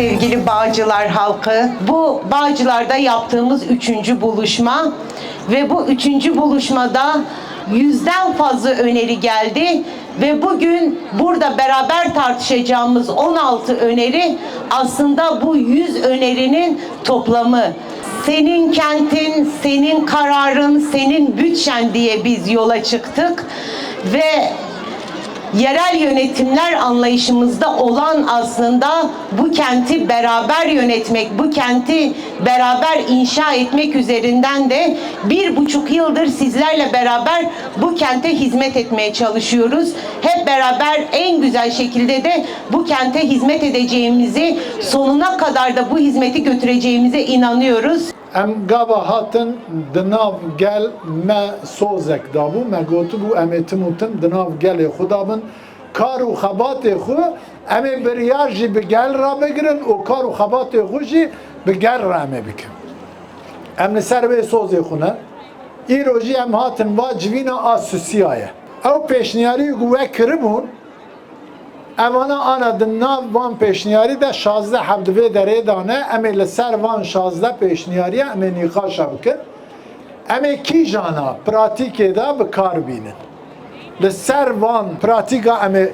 sevgili Bağcılar halkı. Bu Bağcılar'da yaptığımız üçüncü buluşma ve bu üçüncü buluşmada yüzden fazla öneri geldi ve bugün burada beraber tartışacağımız 16 öneri aslında bu 100 önerinin toplamı. Senin kentin, senin kararın, senin bütçen diye biz yola çıktık ve yerel yönetimler anlayışımızda olan aslında bu kenti beraber yönetmek, bu kenti beraber inşa etmek üzerinden de bir buçuk yıldır sizlerle beraber bu kente hizmet etmeye çalışıyoruz. Hep beraber en güzel şekilde de bu kente hizmet edeceğimizi, sonuna kadar da bu hizmeti götüreceğimize inanıyoruz. Em gava hatin di nav gel me sozek dabû me gotibû em ê timûtin di nav gelê xwe dabin kar û xebatê xwe em ê biryar jî bi gel ra bigirin û kar û xebatê xwe jî bi gel ra em ê bikin. Em li ser vê sozê xwe ne. Îro jî em hatin va civîna a Susiyaye ew pêşniyarî ku we kiribûn Evana ana di nav van pêşniyarî de şazde hevdivê derê dane em ê li ser van şazde pêşniyariye em ê nîqaşa bikin em ê kîjana pratîkê de bi kar bînin li ser van pratîka em ê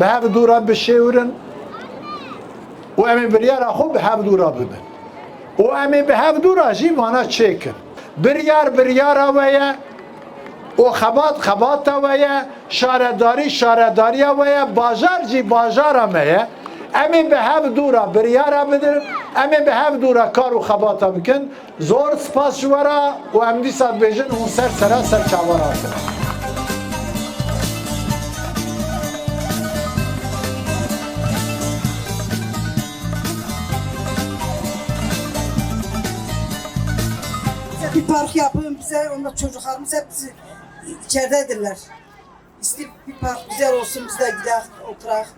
bi hev dûra bişêwirin û em ê biryara xwe bi hev dûra bibin û em ê bi hev dûra jî vana çêkin biryar biryara we ye o xebat xebata we ye şaredarî şaredariya we ye bajar jî bajara me ye em ê bi hev dûra biryara bidin em ê bi hev dûra kar û xebata bikin. Zor spas ji we ra û em dîsa dibêjin hûn ser sera ser çavara Bir park yapın bize, onda çocuklarımız hepsi içeridedirler. İsteyip bir park güzel olsun, biz de gidelim, oturak,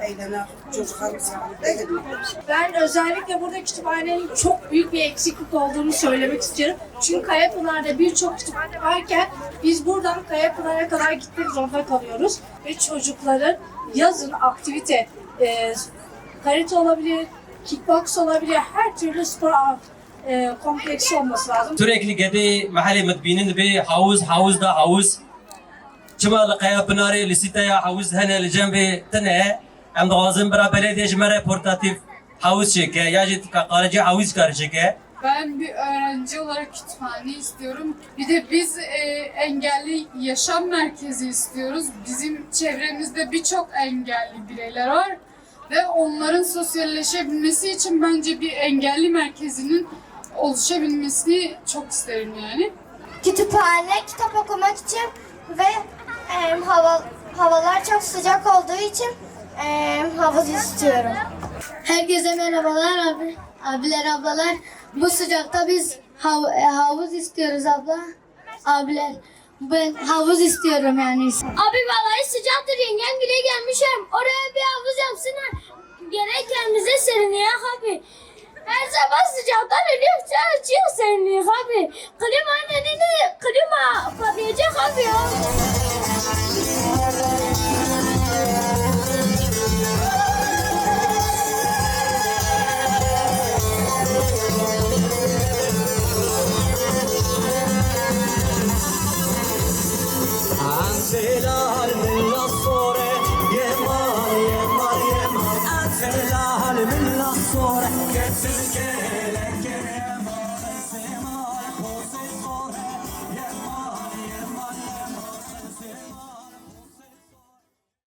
eğlenek, çocuklarımız değil mi? Ben özellikle burada kütüphanenin çok büyük bir eksiklik olduğunu söylemek istiyorum. Çünkü Kayapınar'da birçok kütüphane varken biz buradan Kayapınar'a kadar gitmek zorunda kalıyoruz. Ve çocukların yazın aktivite, e, karate olabilir, kickbox olabilir, her türlü spor e, kompleksi olması lazım. sürekli gedi mahalle mutbinin bi havuz havuz da havuz çima laqaya pınarı lisitaya havuz hene li cembi tane em dağazın bira belediye jmere portatif havuz çeke ya jit kaleci havuz kar çeke Ben bir öğrenci olarak kütüphane istiyorum. Bir de biz e, engelli yaşam merkezi istiyoruz. Bizim çevremizde birçok engelli bireyler var. Ve onların sosyalleşebilmesi için bence bir engelli merkezinin oluşabilmesini çok isterim yani. kütüphane kitap okumak için ve e, hava, havalar çok sıcak olduğu için e, havuz istiyorum. Herkese merhabalar abi, abiler ablalar. Bu sıcakta biz hav- e, havuz istiyoruz abla. Abiler ben havuz istiyorum yani. Abi vallahi sıcaktır yengem bile gelmişim. Oraya bir havuz yapsınlar. Gerek kendimize serinleyek abi. Her sabah sıcaktan ölüyoruz. Açıyor serinleyek abi. Klima nedeni klima patlayacak abi ya. selam.